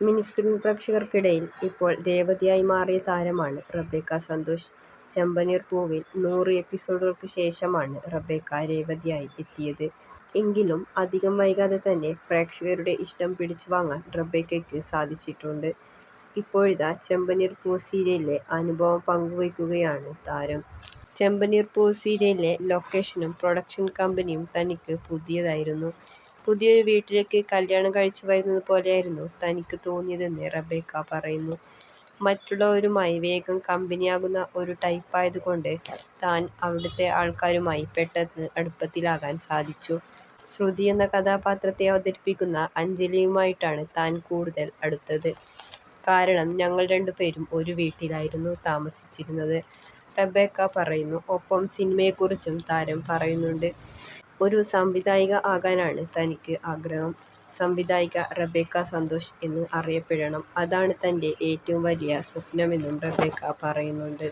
Mini screen പ്രേക്ഷകർക്കിടയിൽ ഇപ്പോൾ രേവതിയായി മാറിയ താരമാണ് റബേക്ക സന്തോഷ്. ചെമ്പനീർ പൂവിൽ നൂറ് എപ്പിസോഡുകൾക്ക് ശേഷമാണ് റബേക്ക രേവതിയായി എത്തിയത്. എങ്കിലും അധികം വൈകാതെ തന്നെ പ്രേക്ഷകരുടെ ഇഷ്ടം പിടിച്ചു വാങ്ങാൻ റബേക്കയ്ക്ക് സാധിച്ചിട്ടുണ്ട്. ഇപ്പോഴിതാ ചെമ്പനീർ പൂ സീരിയലിലെ അനുഭവം പങ്കുവയ്ക്കുകയാണ് താരം. ചെമ്പനീർ പൂ സീരിയലിലെ ലൊക്കേഷനും പ്രൊഡക്ഷൻ കമ്പനിയും തനിക്ക് പുതിയതായിരുന്നു. പുതിയൊരു വീട്ടിലേക്ക് കല്യാണം കഴിച്ചു വരുന്നത് പോലെയായിരുന്നു തനിക്ക് തോന്നിയതെന്ന് റബേക്ക പറയുന്നു. മറ്റുള്ളവരുമായി വേഗം കമ്പനിയാകുന്ന ഒരു ടൈപ്പായതുകൊണ്ട് താൻ അവിടുത്തെ ആൾക്കാരുമായി പെട്ടെന്ന് അടുപ്പത്തിലാകാൻ സാധിച്ചു. ശ്രുതി എന്ന കഥാപാത്രത്തെ അവതരിപ്പിക്കുന്ന അഞ്ജലിയുമായിട്ടാണ് താൻ കൂടുതൽ അടുത്തത്. കാരണം ഞങ്ങൾ രണ്ടുപേരും ഒരു വീട്ടിലായിരുന്നു താമസിച്ചിരുന്നത്. റബേക്ക പറയുന്നു. ഒപ്പം സിനിമയെക്കുറിച്ചും താരം പറയുന്നുണ്ട്. ഒരു സംവിധായിക ആകാനാണ് തനിക്ക് ആഗ്രഹം. സംവിധായിക റബേക്ക സന്തോഷ് എന്ന് അറിയപ്പെടണം. അതാണ് തന്റെ ഏറ്റവും വലിയ സ്വപ്നമെന്നും റബേക്ക പറയുന്നുണ്ട്.